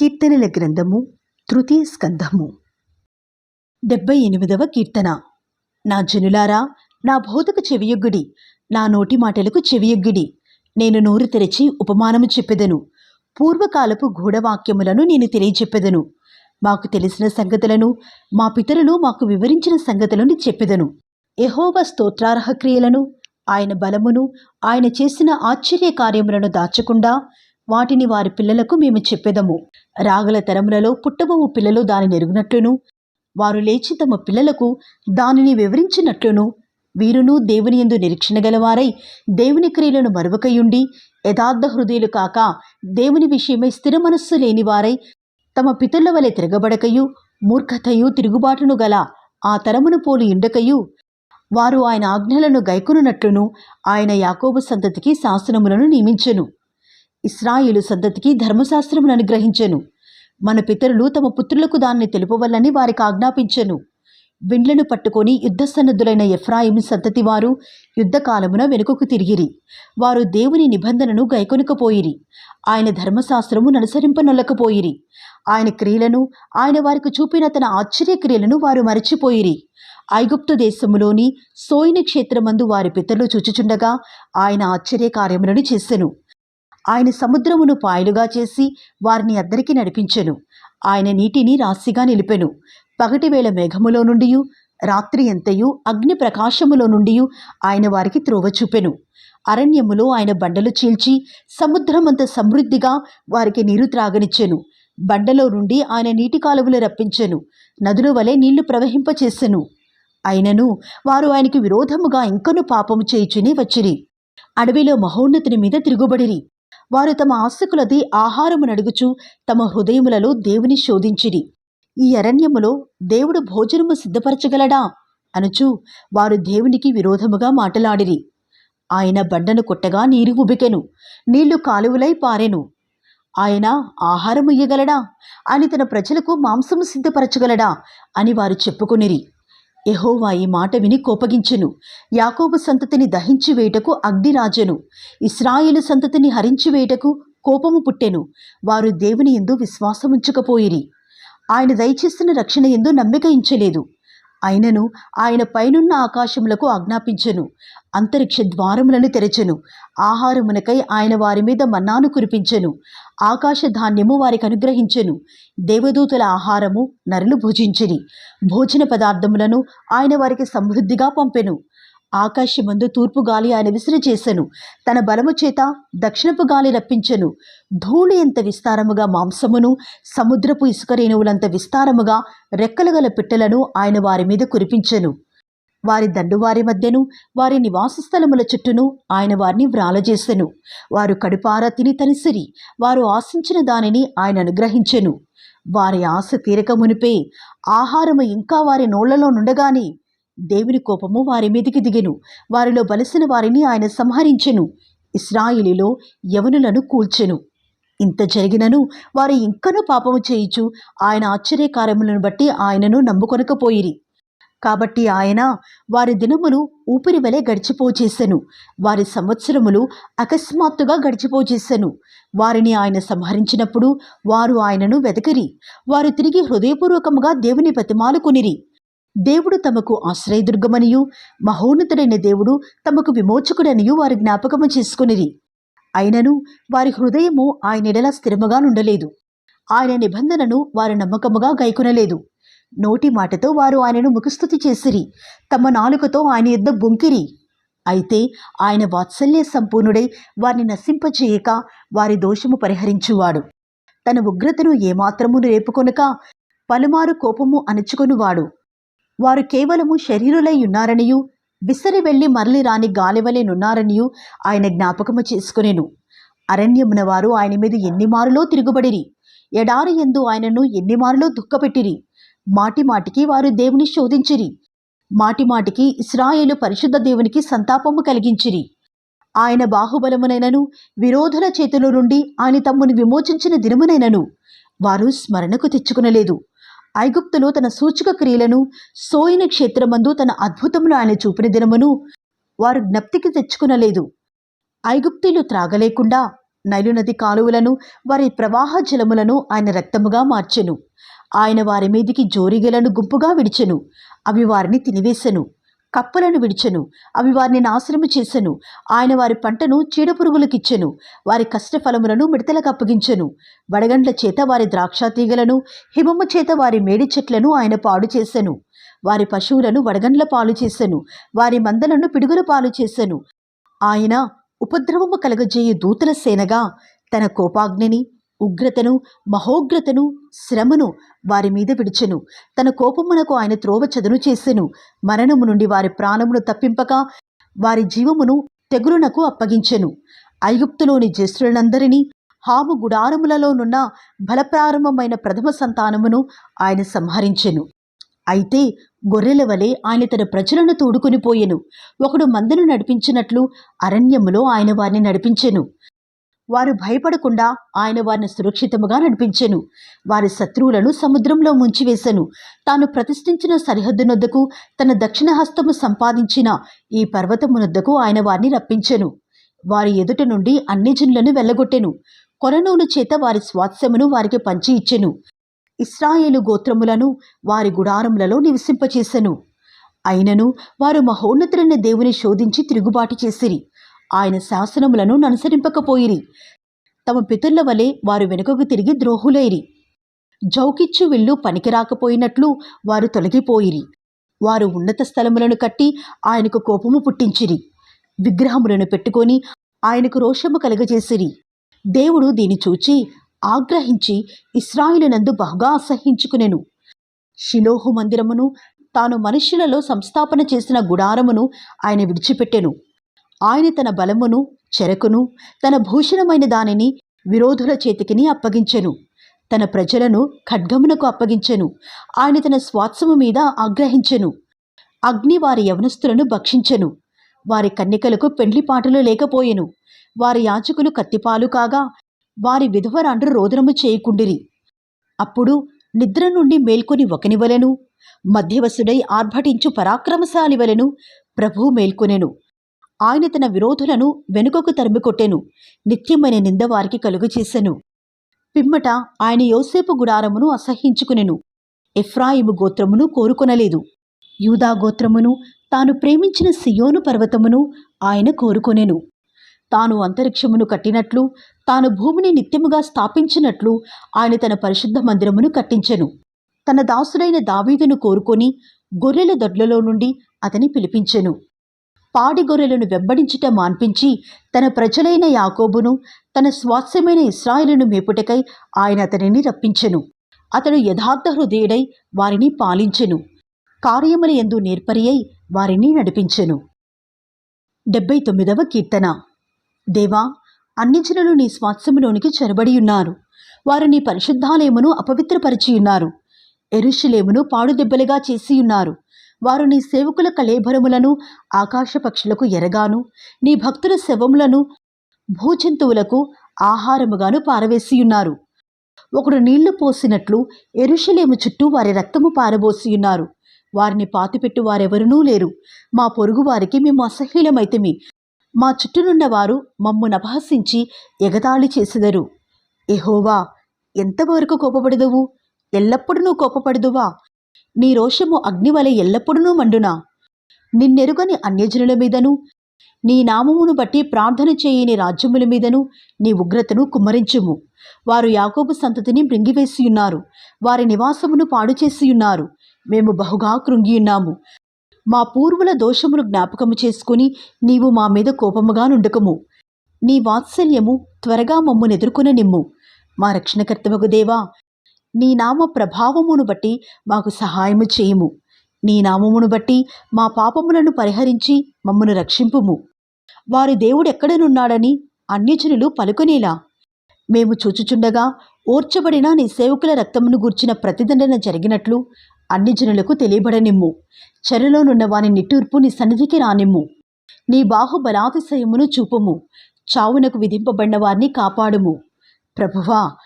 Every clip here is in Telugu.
కీర్తనల గ్రంథము తృతీయ స్కంధము. డెబ్బై ఎనిమిదవ కీర్తన. నా జనులారా నా బోధకు చెవియొగ్గుడి నా నోటి మాటలకు చెవియొగ్గుడి. నేను నోరు తెరచి ఉపమానము చెప్పెదను. పూర్వకాలపు గూఢవాక్యములను నేను తెలియచెప్పెదను. మాకు తెలిసిన సంగతులను మా పితరులు మాకు వివరించిన సంగతులను చెప్పెదను. ఎహోవ స్తోత్రార్హ క్రియలను ఆయన బలమును ఆయన చేసిన ఆశ్చర్య కార్యములను దాచకుండా వాటిని వారి పిల్లలకు మేము చెప్పెదము. రాగల తరములలో పుట్టబోవు పిల్లలు దానిని ఎరుగునట్లును వారు లేచి తమ పిల్లలకు దానిని వివరించినట్లును. వీరును దేవుని యందు నిరీక్షణ గలవారై దేవుని క్రియలను మరువకయుండి యథార్థ హృదయులు కాక దేవుని విషయమై స్థిర మనస్సు లేనివారై తమ పితరుల వలె తిరగబడకయు మూర్ఖతయు తిరుగుబాటును గల ఆ తరమును పోలి ఇండకయు వారు ఆయన ఆజ్ఞలను గైకొనున్నట్లును ఆయన యాకోబు సంతతికి శాసనములను నియమించెను. ఇస్రాయిలు సంతతికి ధర్మశాస్త్రమును అనుగ్రహించెను. మన పితరులు తమ పుత్రులకు దాన్ని తెలుపవల్లని వారికి ఆజ్ఞాపించెను. విండ్లను పట్టుకొని యుద్ధ సన్నద్ధులైన ఎఫ్రాయిము సంతతి వారు యుద్ధకాలమున వెనుకకు తిరిగిరి. వారు దేవుని నిబంధనను గైకొనుకపోయిరి. ఆయన ధర్మశాస్త్రము అనుసరింపనొల్లకపోయిరి. ఆయన క్రియలను ఆయన వారికి చూపిన తన ఆశ్చర్య క్రియలను వారు మరచిపోయిరి. ఐగుప్తు దేశములోని సోయిన క్షేత్రమందు వారి పితరులు చూచుచుండగా ఆయన ఆశ్చర్య కార్యములను చేసెను. ఆయన సముద్రమును పాయలుగా చేసి వారిని అద్దరికి నడిపించెను. ఆయన నీటిని రాశిగా నిలిపెను. పగటివేళ మేఘములో నుండి రాత్రి ఎంతయు అగ్ని ప్రకాశములో నుండి ఆయన వారికి త్రోవ చూపెను. అరణ్యములో ఆయన బండలు చీల్చి సముద్రమంత సమృద్ధిగా వారికి నీరు త్రాగనిచ్చెను. బండలో నుండి ఆయన నీటి కాలువలు రప్పించెను. నదుల వలె నీళ్ళు ప్రవహింపచేసెను. అయినను వారు ఆయనకి విరోధముగా ఇంకను పాపము చేయుచుని వచ్చిరి. అడవిలో మహోన్నతుని మీద తిరుగుబడిరి. వారు తమ ఆశకులది ఆహారము నడుగుచు తమ హృదయములలో దేవుని శోధించిరి. ఈ అరణ్యములో దేవుడు భోజనము సిద్ధపరచగలడా? అనుచు వారు దేవునికి విరోధముగా మాటలాడిరి. ఆయన బండను కొట్టగా నీరు ఉబికెను నీళ్ళు కాలువలై పారెను. ఆయన ఆహారము ఇయ్యగలడా? అని తన ప్రజలకు మాంసము సిద్ధపరచగలడా? అని వారు చెప్పుకొనిరి. ఎహోవా ఈ మాట విని కోపగించెను. యాకోబు సంతతిని దహించి వేయుటకు అగ్నిరాజెను. ఇస్రాయేలు సంతతిని హరించి వేయుటకు కోపము పుట్టెను. వారు దేవుని ఎందు విశ్వాసముంచకపోయిరి. ఆయన దయచేసిన రక్షణ ఎందు నమ్మిక ఇంచలేదు. అయినను ఆయన పైనున్న ఆకాశములకు ఆజ్ఞాపించెను అంతరిక్ష ద్వారములను తెరచెను ఆహారమునకై ఆయన వారి మీద మన్నాను కురిపించెను ఆకాశ ధాన్యము వారికి అనుగ్రహించెను దేవదూతల ఆహారము నరులు భుజించిరి భోజన పదార్థములను ఆయన వారికి సమృద్ధిగా పంపెను. ఆకాశమందు తూర్పు గాలి ఆయన విసిరి చేసెను తన బలము చేత దక్షిణపు గాలి రప్పించెను. ధూళి ఎంత విస్తారముగా మాంసమును సముద్రపు ఇసుక రేణువులంత విస్తారముగా రెక్కలు గల పిట్టలను ఆయన వారి మీద కురిపించెను. వారి దండువారి మధ్యను వారి నివాస స్థలముల చుట్టూను ఆయన వారిని వ్రాలజేసెను. వారు కడుపార తిని తనిసిరి వారు ఆశించిన దానిని ఆయన అనుగ్రహించెను. వారి ఆశ తీరక మునిపే ఆహారము ఇంకా వారి నోళ్ళలో నుండగానే దేవుని కోపము వారి మీదికి దిగెను. వారిలో బలసిన వారిని ఆయన సంహరించెను. ఇస్రాయిలీలో యవనులను కూల్చెను. ఇంత జరిగినను వారు ఇంకనూ పాపము చేయుచు ఆయన ఆశ్చర్యకార్యములను బట్టి ఆయనను నమ్ముకొనకపోయిరి. కాబట్టి ఆయన వారి దినములు ఊపిరి వలె గడిచిపోచేసెను. వారి సంవత్సరములు అకస్మాత్తుగా గడిచిపోచేసెను. వారిని ఆయన సంహరించినప్పుడు వారు ఆయనను వెతకిరి వారు తిరిగి హృదయపూర్వకముగా దేవుని బతిమాలుకునిరి. దేవుడు తమకు ఆశ్రయదుర్గమనియు మహోన్నతుడైన దేవుడు తమకు విమోచకుడనియు వారి జ్ఞాపకము చేసుకునిరి. అయినను వారి హృదయము ఆయన ఎడల స్థిరముగా నుండలేదు. ఆయన నిబంధనను వారి నమ్మకముగా గైకొనలేదు. నోటి మాటతో వారు ఆయనను ముఖస్థుతి చేసిరి. తమ నాలుకతో ఆయన యుద్ధ బొంకిరి. అయితే ఆయన వాత్సల్య సంపూర్ణుడై వారిని నశింపచేయక వారి దోషము పరిహరించువాడు. తన ఉగ్రతను ఏమాత్రమును రేపుకొనక పలుమారు కోపము అణచుకొనువాడు. వారు కేవలము శరీరులై ఉన్నారనియు విసిరి వెళ్ళి మరలి రాని గాలివలెనున్నారనియు ఆయన జ్ఞాపకము చేసుకునేను. అరణ్యమున వారు ఆయన మీద ఎన్ని మారులో తిరుగుబడిరి? ఎడారి ఎందు ఆయనను ఎన్ని మారులో దుఃఖపెట్టిరి? మాటి మాటికి వారు దేవుని శోధించిరి. మాటి మాటికి ఇస్రాయేలు పరిశుద్ధ దేవునికి సంతాపము కలిగించిరి. ఆయన బాహుబలమునైనను విరోధుల చేతుల నుండి ఆయన తమ్మును విమోచించిన దినమునైనను వారు స్మరణకు తెచ్చుకునలేదు. ఐగుప్తులో తన సూచక క్రియలను సోయిన క్షేత్రమందు తన అద్భుతములు ఆయన చూపిన దినమును వారు జ్ఞప్తికి తెచ్చుకునలేదు. ఐగుప్తులు త్రాగలేకుండా నైలు నది కాలువలను వారి ప్రవాహ జలములను ఆయన రక్తముగా మార్చెను. ఆయన వారి మీదికి జోరిగలను గుంపుగా విడిచెను. అవి వారిని తినివేశెను కప్పలను విడిచెను. అవి వారిని నాశనము చేసెను. ఆయన వారి పంటను చీడపురుగులకిచ్చెను. వారి కష్టఫలములను మిడతలకు అప్పగించెను. వడగండ్ల చేత వారి ద్రాక్ష తీగలను హిమము చేత వారి మేడి చెట్లను ఆయన పాడు చేసెను. వారి పశువులను వడగండ్ల పాలు చేసెను. వారి మందలను పిడుగుల పాలు చేసెను. ఆయన ఉపద్రవము కలగజేయు దూతల సేనగా తన కోపాగ్నిని ఉగ్రతను మహోగ్రతను శ్రమను వారి మీద విడిచెను. తన కోపమునకు ఆయన త్రోవ చదును చేసెను. మరణము నుండి వారి ప్రాణమును తప్పింపక వారి జీవమును తెగులునకు అప్పగించెను. ఐగుప్తులోని జ్యేష్ఠులందరినీ హాము గుడారములలోనున్న బలప్రారంభమైన ప్రథమ సంతానమును ఆయన సంహరించెను. అయితే గొర్రెల వలె ఆయన తన ప్రజలను తోడుకొని పోయెను. ఒకడు మందను నడిపించినట్లు అరణ్యములో ఆయన వారిని నడిపించెను. వారు భయపడకుండా ఆయన వారిని సురక్షితముగా నడిపించెను. వారి శత్రువులను సముద్రంలో ముంచివేశెను తాను ప్రతిష్ఠించిన సరిహద్దునొద్దకు తన దక్షిణ హస్తము సంపాదించిన ఈ పర్వతమునొద్దకు ఆయన వారిని రప్పించెను. వారి ఎదుట నుండి అన్ని జనులను వెళ్ళగొట్టెను. కొరనూలు చేత వారి స్వాత్సమును వారికి పంచి ఇచ్చెను. ఇస్రాయేలు గోత్రములను వారి గుడారములలో నివసింపచేసెను. అయినను వారు మహోన్నతులైన దేవుని శోధించి తిరుగుబాటు చేసిరి. ఆయన శాసనములను ననుసరింపకపోయిరి. తమ పితరుల వలె వారు వెనుకకు తిరిగి ద్రోహులైరి. జౌకిచ్చు విల్లు పనికిరాకపోయినట్లు వారు తొలగిపోయిరి. వారు ఉన్నత స్థలములను కట్టి ఆయనకు కోపము పుట్టించిరి. విగ్రహములను పెట్టుకొని ఆయనకు రోషము కలగజేసిరి. దేవుడు దీని చూచి ఆగ్రహించి ఇస్రాయిలునందు బహుగా అసహించుకునెను షిలోహు మందిరమును తాను మనుష్యులలో సంస్థాపన చేసిన గుడారమును ఆయన విడిచిపెట్టెను. ఆయన తన బలమును చెరకును తన భూషణమైన దానిని విరోధుల చేతికిని అప్పగించెను. తన ప్రజలను ఖడ్గమునకు అప్పగించెను. ఆయన తన స్వాత్సము మీద ఆగ్రహించెను. అగ్ని వారి యవనస్తులను భక్షించెను. వారి కన్నికలకు పెండ్లి పాటలు లేకపోయెను. వారి యాచకులు కత్తిపాలు కాగా వారి విధవరాండ్రు రోదనము చేయకుండిరి. అప్పుడు నిద్ర నుండి మేల్కొని ఒకని వలెను మధ్యవసుడై ఆర్భటించు పరాక్రమశాలి వలెను ప్రభువు మేల్కొనెను. ఆయన తన విరోధులను వెనుకకు తరిమికొట్టెను నిత్యమైన నింద వారికి కలుగు చేశాను పిమ్మట ఆయన యోసేపు గుడారమును అసహ్యించుకునెను. ఎఫ్రాయిము గోత్రమును కోరుకొనలేదు. యూదా గోత్రమును తాను ప్రేమించిన సియోను పర్వతమును ఆయన కోరుకొనెను. తాను అంతరిక్షమును కట్టినట్లు తాను భూమిని నిత్యముగా స్థాపించినట్లు ఆయన తన పరిశుద్ధ మందిరమును కట్టించెను. తన దాసుడైన దావీదును కోరుకొని గొర్రెల దొడ్లలో నుండి అతని పిలిపించెను. పాడి గొర్రెలను వెంబడించుట మాన్పించి తన ప్రజలైన యాకోబును తన స్వాస్థ్యమైన ఇస్రాయిలను మేపుటకై ఆయన అతనిని రప్పించెను. అతడు యథార్థ హృదయుడై వారిని పాలించెను. కార్యముల ఎందు నేర్పరి అయి వారిని నడిపించెను. డెబ్బై తొమ్మిదవ కీర్తన. దేవా అన్ని జనులు నీ స్వాస్థ్యములోనికి చొరబడి ఉన్నారు. వారు నీ పరిశుద్ధాలయమును అపవిత్రపరిచియున్నారు ఎరుషులేమును పాడుదెబ్బలుగా చేసియున్నారు వారు నీ సేవకుల కళేభరములను ఆకాశ పక్షులకు ఎరగాను. నీ భక్తుల శవములను భూజంతువులకు ఆహారముగాను పారవేసియున్నారు. ఒకడు నీళ్ళు పోసినట్లు ఎరుషలేము చుట్టూ వారి రక్తము పారబోసియున్నారు. వారిని పాతిపెట్టు వారెవరునూ లేరు. మా పొరుగు వారికి మేము అసహ్యులమైతిమి. మా చుట్టూనున్న వారు మమ్ము అపహసించి ఎగతాళి చేసెదరు. ఎహోవా ఎంతవరకు కోపపడదువు? ఎల్లప్పుడూ నువ్వు కోపపడదువా? నీ రోషము అగ్నివలె ఎల్లప్పుడూ మండునా? నిన్నెరుగని అన్యజనుల మీదను నీ నామమును బట్టి ప్రార్థన చేయని రాజ్యముల మీదను నీ ఉగ్రతను కుమ్మరించుము. వారు యాకోబు సంతతిని మృంగివేసియున్నారు. వారి నివాసమును పాడు చేసియున్నారు మేము బహుగా కృంగియున్నాము. మా పూర్వుల దోషమును జ్ఞాపకము చేసుకుని నీవు మా మీద కోపముగా నుండకము. నీ వాత్సల్యము త్వరగా మమ్మును ఎదుర్కొన నిమ్ము మా రక్షణకర్తవగు దేవా నీ నామ ప్రభావమును బట్టి మాకు సహాయము చేయుము. నీ నామమును బట్టి మా పాపములను పరిహరించి మమ్మను రక్షింపుము. వారి దేవుడు ఎక్కడనున్నాడని అన్యజనులు పలుకునేలా. మేము చూచుచుండగా ఓర్చబడిన నీ సేవకుల రక్తమును గూర్చిన ప్రతిదండన జరిగినట్లు అన్ని జనులకు తెలియబడనిమ్ము. చెరలోనున్న వాని నిట్టూర్పు నీ సన్నిధికి రానిమ్ము. నీ బాహుబలాతిశయమును చూపుము. చావునకు విధింపబడిన వారిని కాపాడుము. ప్రభువా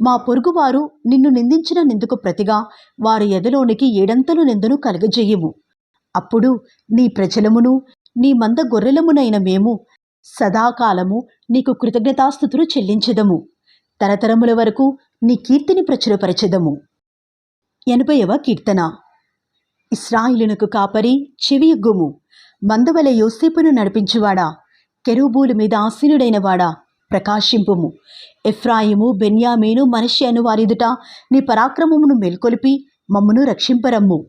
మా పొరుగువారు నిన్ను నిందించిన నిందుకు ప్రతిగా వారి ఎదలోనికి ఏడంతలు నిందను కలగజేయము. అప్పుడు నీ ప్రజలమును నీ మంద గొర్రెలమునైన మేము సదాకాలము నీకు కృతజ్ఞతాస్థుతులు చెల్లించదము. తరతరముల వరకు నీ కీర్తిని ప్రచురపరచదము. ఎనభైవ కీర్తన. ఇస్రాయిలునకు కాపరి చెవియగ్గుము. మందవల యోసేపును నడిపించువాడా? కెరుబూలు మీద ఆసీనుడైనవాడా ప్రకాశింపుము. ఎఫ్రాయిము బెన్యామీను మనిషి అను వారిదుట నీ పరాక్రమమును మేల్కొలిపి మమ్మను రక్షింపరమ్ము.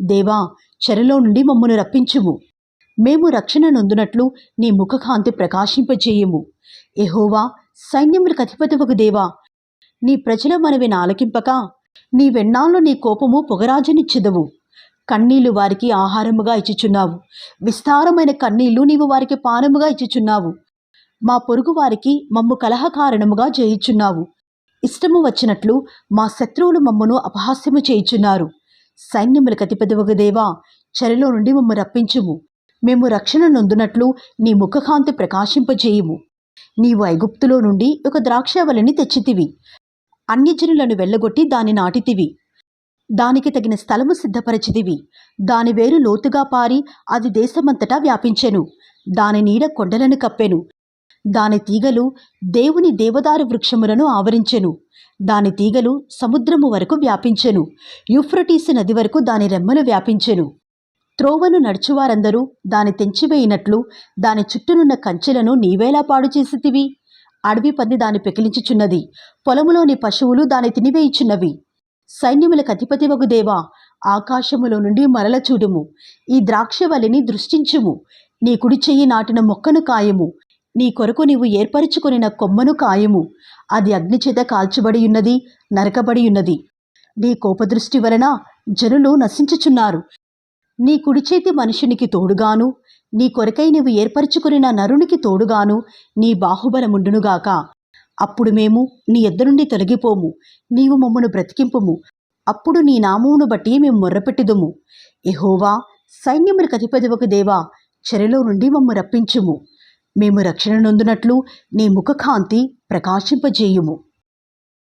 దేవా చెరలో నుండి మమ్మను రప్పించుము. మేము రక్షణ నొందునట్లు నీ ముఖకాంతి ప్రకాశింపజేయము. ఎహోవా సైన్యములకు అధిపతివకు దేవా నీ ప్రజల మనవి నాలకింపక నీ వెన్నాళ్ళు నీ కోపము పొగరాజనిచ్చెదవు. కన్నీళ్ళు వారికి ఆహారముగా ఇచ్చుచున్నావు. విస్తారమైన కన్నీళ్ళు నీవు వారికి పానముగా ఇచ్చుచున్నావు. మా పొరుగువారికి మమ్ము కలహకారణముగా చేయుచున్నావు ఇష్టము వచ్చినట్లు మా శత్రువులు మమ్మను అపహాస్యము చేయుచున్నారు. సైన్యములకు అధిపతివగు దేవా చెరలో నుండి మమ్ము రప్పించుము. మేము రక్షణ నొందునట్లు నీ ముఖకాంతి ప్రకాశింపజేయుము. నీవు ఐగుప్తులో నుండి ఒక ద్రాక్షవల్లిని తెచ్చితివి. అన్యజనులను వెళ్ళగొట్టి దాని నాటితివి. దానికి తగిన స్థలము సిద్ధపరచితివి. దాని వేరు లోతుగా పారి అది దేశమంతటా వ్యాపించెను. దాని నీడ కొండలను కప్పెను. దాని తీగలు దేవుని దేవదారు వృక్షములను ఆవరించెను. దాని తీగలు సముద్రము వరకు వ్యాపించెను. యూఫ్రటీసు నది వరకు దాని రెమ్మలు వ్యాపించెను. త్రోవను నడుచువారందరూ దాని తెంచివేయినట్లు దాని చుట్టూనున్న కంచెలను నీవేలా పాడు చేసితివి? అడవి పంది దాని పెకిలించుచున్నది. పొలములోని పశువులు దాని తినివేయుచున్నవి. సైన్యములకు అధిపతి వగుదేవా ఆకాశములో నుండి మరల చూడుము. ఈ ద్రాక్షవల్లిని దృష్టించుము. నీ కుడి చెయ్యి నాటిన మొక్కను కాయము. నీ కొరకు నీవు ఏర్పరచుకొనిన కొమ్మను కాయము. అది అగ్నిచేత కాల్చబడి ఉన్నది నరకబడి ఉన్నది. నీ కోపదృష్టి వలన జనులు నశించుచున్నారు. నీ కుడిచేతి మనుషునికి తోడుగాను నీ కొరకై నీవు ఏర్పరచుకుని నరునికి తోడుగాను నీ బాహుబలముండునుగాక అప్పుడు మేము నీ ఎద్ద నుండి తొలగిపోము నీవు మమ్మను బ్రతికింపుము. అప్పుడు నీ నామమును బట్టి మేము మొర్రపెట్టుదుము. ఎహోవా సైన్యములకు అధిపతివకు దేవా చెరలో నుండి మమ్ము రప్పించుము. మేము రక్షణ నొందునట్లు నీ ముఖకాంతి ప్రకాశింపజేయుము.